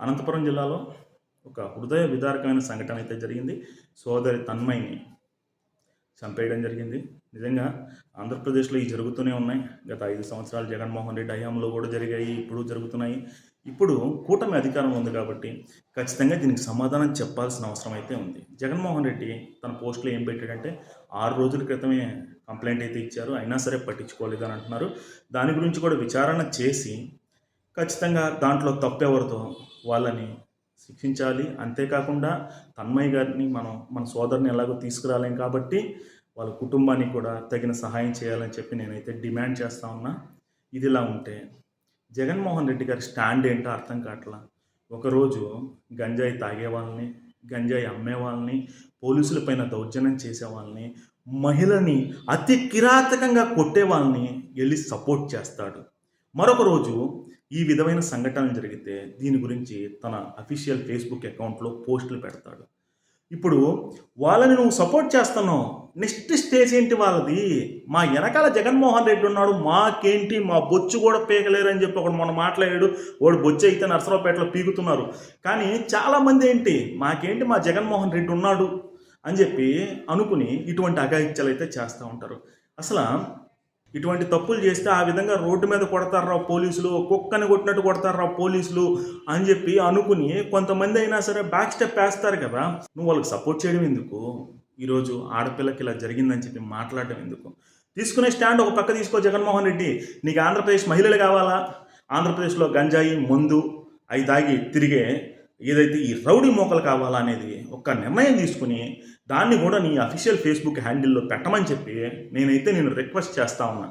అనంతపురం జిల్లాలో ఒక హృదయ విదారకమైన సంఘటన అయితే జరిగింది. సోదరి తన్మయిని చంపేయడం జరిగింది. నిజంగా ఆంధ్రప్రదేశ్లో ఇవి జరుగుతూనే ఉన్నాయి. గత ఐదు సంవత్సరాలు జగన్మోహన్ రెడ్డి హయాంలో కూడా జరిగాయి ఇప్పుడు జరుగుతున్నాయి. ఇప్పుడు కూటమి అధికారం ఉంది కాబట్టి ఖచ్చితంగా దీనికి సమాధానం చెప్పాల్సిన అవసరం అయితే ఉంది. జగన్మోహన్ రెడ్డి తన పోస్టులో ఏం పెట్టాడంటే ఆరు రోజుల క్రితమే కంప్లైంట్ అయితే ఇచ్చారు. అయినా సరే పట్టించుకోలేదు అని అంటున్నారు. దాని గురించి కూడా విచారణ చేసి ఖచ్చితంగా దాంట్లో తప్పెవరితో వాళ్ళని శిక్షించాలి. అంతేకాకుండా తన్మయ్య గారిని మనం మన సోదరుని ఎలాగో తీసుకురాలేం కాబట్టి వాళ్ళ కుటుంబానికి కూడా తగిన సహాయం చేయాలని చెప్పి నేనైతే డిమాండ్ చేస్తా ఉన్నా. ఇది ఇలా ఉంటే జగన్మోహన్ రెడ్డి గారి స్టాండ్ ఏంటో అర్థం కావట్లా? ఒకరోజు గంజాయి తాగే వాళ్ళని గంజాయి అమ్మే వాళ్ళని పోలీసుల పైన దౌర్జన్యం చేసే వాళ్ళని మహిళని అతి కిరాతకంగా కొట్టే వాళ్ళని వెళ్ళి సపోర్ట్ చేస్తాడు. మరొక రోజు ఈ విధమైన సంఘటనలు జరిగితే దీని గురించి తన అఫీషియల్ ఫేస్బుక్ అకౌంట్లో పోస్టులు పెడతాడు. ఇప్పుడు వాళ్ళని నువ్వు సపోర్ట్ చేస్తున్నావు. నెక్స్ట్ స్టేజ్ ఏంటి వాళ్ళది? మా వెనకాల జగన్మోహన్ రెడ్డి ఉన్నాడు. మాకేంటి? మా బొచ్చు కూడా పీకలేరు అని చెప్పి ఒకడు మొన్న మాట్లాడాడు. వాడు బొచ్చు అయితే నరసరావుపేటలో పీకుతున్నారు. కానీ చాలామంది ఏంటి? మాకేంటి? మా జగన్మోహన్ రెడ్డి ఉన్నాడు అని చెప్పి అనుకుని ఇటువంటి అఘాయిత్యాలు అయితే చేస్తూ ఉంటారు. అసలు ఇటువంటి తప్పులు చేస్తే ఆ విధంగా రోడ్డు మీద కొడతారా పోలీసులు? కుక్కని కొట్టినట్టు కొడతారా పోలీసులు? అని చెప్పి అనుకుని కొంతమంది అయినా సరే బ్యాక్ స్టెప్ వేస్తారు కదా. నువ్వు వాళ్ళకి సపోర్ట్ చేయడం ఎందుకు? ఈరోజు ఆడపిల్లకి ఇలా జరిగిందని చెప్పి మాట్లాడడం ఎందుకు? తీసుకునే స్టాండ్ ఒక పక్క తీసుకో జగన్మోహన్ రెడ్డి. నీకు ఆంధ్రప్రదేశ్ మహిళలు కావాలా? ఆంధ్రప్రదేశ్లో గంజాయి మందు అవి తాగి తిరిగే ఏదైతే ఈ రౌడీ మోకలు కావాలా అనేది ఒక నిర్ణయం తీసుకుని దాన్ని కూడా నీ అఫీషియల్ ఫేస్బుక్ హ్యాండిల్లో పెట్టమని చెప్పి నేనైతే నేను రిక్వెస్ట్ చేస్తా ఉన్నా.